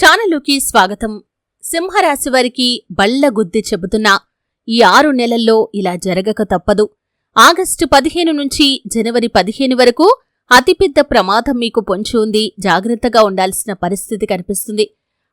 ఛానలుకి స్వాగతం. సింహరాశి వారికి బల్లగుద్ది చెబుతున్నా ఈ ఆరు నెలల్లో ఇలా జరగక తప్పదు. ఆగస్టు పదిహేను నుంచి జనవరి పదిహేను వరకు అతిపెద్ద ప్రమాదం మీకు పొంచి ఉంది. జాగ్రత్తగా ఉండాల్సిన పరిస్థితి కనిపిస్తుంది.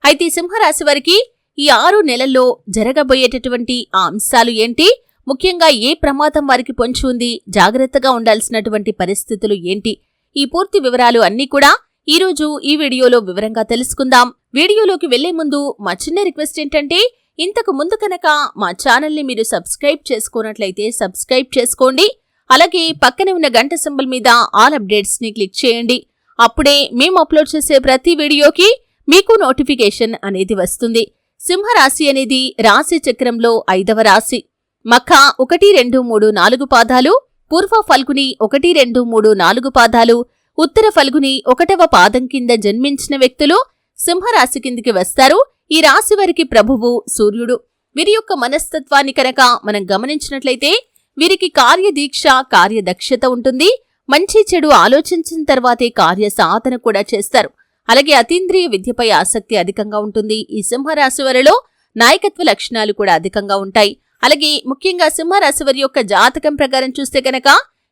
అయితే సింహరాశి వారికి ఈ ఆరు నెలల్లో జరగబోయేటటువంటి ఆ అంశాలు ఏంటి? ముఖ్యంగా ఏ ప్రమాదం వారికి పొంచి ఉంది? జాగ్రత్తగా ఉండాల్సినటువంటి పరిస్థితులు ఏంటి? ఈ పూర్తి వివరాలు అన్నీ కూడా ఈరోజు ఈ వీడియోలో వివరంగా తెలుసుకుందాం. వీడియోలోకి వెళ్ళే ముందు మా చిన్న రిక్వెస్ట్ ఏంటంటే ఇంతకు ముందు కనుక మా ఛానల్ని మీరు సబ్స్క్రైబ్ చేసుకున్నట్లయితే సబ్స్క్రైబ్ చేసుకోండి. అలాగే పక్కనే ఉన్న గంట సింబల్ మీద ఆల్ అప్డేట్స్ని క్లిక్ చేయండి. అప్పుడే మేము అప్లోడ్ చేసే ప్రతి వీడియోకి మీకు నోటిఫికేషన్ అనేది వస్తుంది. సింహరాశి అనేది రాశి చక్రంలో ఐదవ రాశి. మఖ ఒకటి రెండు మూడు నాలుగు పాదాలు పూర్వ ఫల్గుని ఒకటి రెండు మూడు నాలుగు పాదాలు ఉత్తర ఫల్గుని ఒకటవ పాదం కింద జన్మించిన వ్యక్తులు సింహరాశి కిందికి వస్తారు. ఈ రాశి వారికి ప్రభువు సూర్యుడు. వీరి యొక్క మనస్తత్వాన్ని కనుక మనం గమనించినట్లయితే వీరికి కార్యదీక్ష కార్యదక్షత ఉంటుంది. మంచి చెడు ఆలోచించిన తర్వాతే కార్య సాధన కూడా చేస్తారు. అలాగే అతీంద్రియ విద్యపై ఆసక్తి అధికంగా ఉంటుంది. ఈ సింహరాశి వారిలో నాయకత్వ లక్షణాలు కూడా అధికంగా ఉంటాయి. అలాగే ముఖ్యంగా సింహరాశి వారి యొక్క జాతకం ప్రకారం చూస్తే కనుక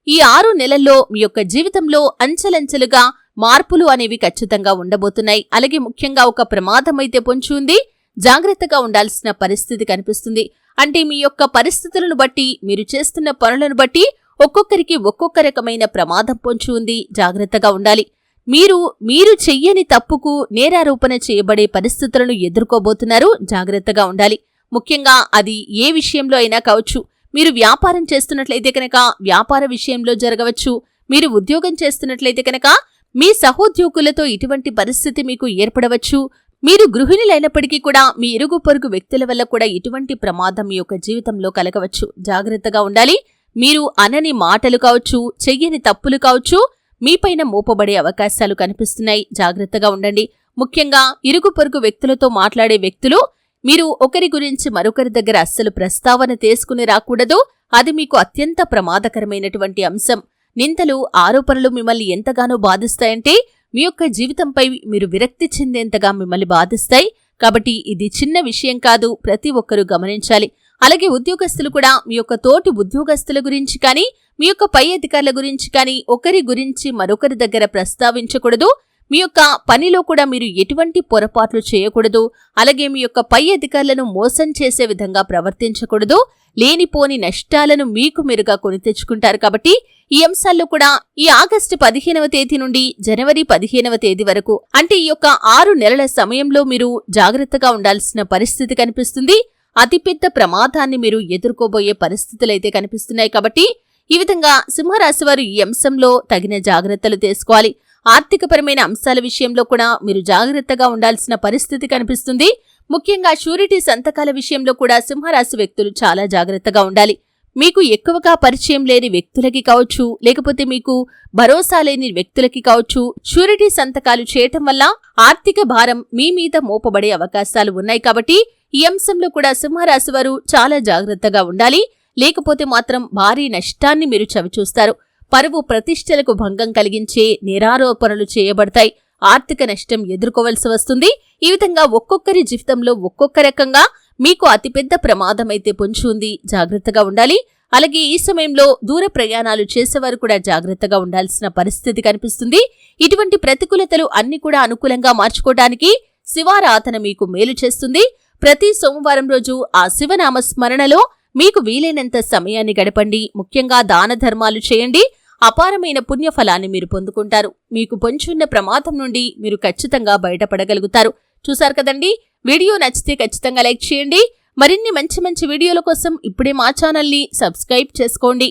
ఈ ఆరు నెలల్లో మీ యొక్క జీవితంలో అంచెలంచెలుగా మార్పులు అనేవి ఖచ్చితంగా ఉండబోతున్నాయి. అలాగే ముఖ్యంగా ఒక ప్రమాదం అయితే పొంచి ఉంది. జాగ్రత్తగా ఉండాల్సిన పరిస్థితి కనిపిస్తుంది. అంటే మీ యొక్క పరిస్థితులను బట్టి మీరు చేస్తున్న పనులను బట్టి ఒక్కొక్కరికి ఒక్కొక్క రకమైన ప్రమాదం పొంచి ఉంది. జాగ్రత్తగా ఉండాలి. మీరు మీరు చెయ్యని తప్పుకు నేరారోపణ చేయబడే పరిస్థితులను ఎదుర్కోబోతున్నారు. జాగ్రత్తగా ఉండాలి. ముఖ్యంగా అది ఏ విషయంలో అయినా కావచ్చు. మీరు వ్యాపారం చేస్తున్నట్లయితే కనుక వ్యాపార విషయంలో జరగవచ్చు. మీరు ఉద్యోగం చేస్తున్నట్లయితే కనుక మీ సహోద్యోగులతో ఇటువంటి పరిస్థితి మీకు ఏర్పడవచ్చు. మీరు గృహిణులైనప్పటికీ కూడా మీ ఇరుగు పొరుగు వ్యక్తుల వల్ల కూడా ఇటువంటి ప్రమాదం మీ యొక్క జీవితంలో కలగవచ్చు. జాగ్రత్తగా ఉండాలి. మీరు అనని మాటలు కావచ్చు చెయ్యని తప్పులు కావచ్చు మీపైన మోపబడే అవకాశాలు కనిపిస్తున్నాయి. జాగ్రత్తగా ఉండండి. ముఖ్యంగా ఇరుగు పొరుగు వ్యక్తులతో మాట్లాడే వ్యక్తులు మీరు ఒకరి గురించి మరొకరి దగ్గర అస్సలు ప్రస్తావన తీసుకుని రాకూడదు. అది మీకు అత్యంత ప్రమాదకరమైనటువంటి అంశం. నింతలు ఆరోపణలు మిమ్మల్ని ఎంతగానో బాధిస్తాయంటే మీ యొక్క జీవితంపై మీరు విరక్తి చెందేంతగా మిమ్మల్ని బాధిస్తాయి. కాబట్టి ఇది చిన్న విషయం కాదు ప్రతి ఒక్కరూ గమనించాలి. అలాగే ఉద్యోగస్తులు కూడా మీ యొక్క తోటి ఉద్యోగస్తుల గురించి కానీ మీ యొక్క పై అధికారుల గురించి కానీ ఒకరి గురించి మరొకరి దగ్గర ప్రస్తావించకూడదు. మీ యొక్క పనిలో కూడా మీరు ఎటువంటి పొరపాట్లు చేయకూడదు. అలాగే మీ యొక్క పై అధికారులను మోసం చేసే విధంగా ప్రవర్తించకూడదు. లేనిపోని నష్టాలను మీకు మీరుగా కొని తెచ్చుకుంటారు కాబట్టి ఈ అంశాల్లో కూడా ఈ ఆగస్టు పదిహేనవ తేదీ నుండి జనవరి పదిహేనవ తేదీ వరకు అంటే ఈ యొక్క ఆరు నెలల సమయంలో మీరు జాగ్రత్తగా ఉండాల్సిన పరిస్థితి కనిపిస్తుంది. అతిపెద్ద ప్రమాదాన్ని మీరు ఎదుర్కోబోయే పరిస్థితులైతే కనిపిస్తున్నాయి కాబట్టి ఈ విధంగా సింహరాశి వారు ఈ అంశంలో తగిన జాగ్రత్తలు తీసుకోవాలి. ఆర్థికపరమైన అంశాల విషయంలో కూడా మీరు జాగ్రత్తగా ఉండాల్సిన పరిస్థితి కనిపిస్తుంది. ముఖ్యంగా షూరిటీ సంతకాల విషయంలో కూడా సింహరాశి వ్యక్తులు చాలా జాగ్రత్తగా ఉండాలి. మీకు ఎక్కువగా పరిచయం లేని వ్యక్తులకి కావచ్చు లేకపోతే మీకు భరోసా లేని వ్యక్తులకి కావచ్చు షూరిటీ సంతకాలు చేయటం వల్ల ఆర్థిక భారం మీ మీద మోపబడే అవకాశాలు ఉన్నాయి కాబట్టి ఈ అంశంలో కూడా సింహరాశి వారు చాలా జాగ్రత్తగా ఉండాలి. లేకపోతే మాత్రం భారీ నష్టాన్ని మీరు చవిచూస్తారు. పరువు ప్రతిష్టలకు భంగం కలిగించే నేరారోపణలు చేయబడతాయి. ఆర్థిక నష్టం ఎదుర్కోవలసి వస్తుంది. ఈ విధంగా ఒక్కొక్కరి జీవితంలో ఒక్కొక్క రకంగా మీకు అతిపెద్ద ప్రమాదమైతే పొంచి ఉంది. జాగ్రత్తగా ఉండాలి. అలాగే ఈ సమయంలో దూర ప్రయాణాలు చేసేవారు కూడా జాగ్రత్తగా ఉండాల్సిన పరిస్థితి కనిపిస్తుంది. ఇటువంటి ప్రతికూలతలు అన్ని కూడా అనుకూలంగా మార్చుకోవడానికి శివారాధన మీకు మేలు చేస్తుంది. ప్రతి సోమవారం రోజు ఆ శివనామ స్మరణలో మీకు వీలైనంత సమయాన్ని గడపండి ముఖ్యంగా దాన ధర్మాలు చేయండి అపారమైన పుణ్యఫలాన్ని మీరు పొందుకుంటారు. మీకు పొంచున్న ప్రమాదం నుండి మీరు ఖచ్చితంగా బయటపడగలుగుతారు. చూశారు కదండి? వీడియో నచ్చితే ఖచ్చితంగా లైక్ చేయండి. మరిన్ని మంచి మంచి వీడియోల కోసం ఇప్పుడే మా ఛానల్ని సబ్స్క్రైబ్ చేసుకోండి.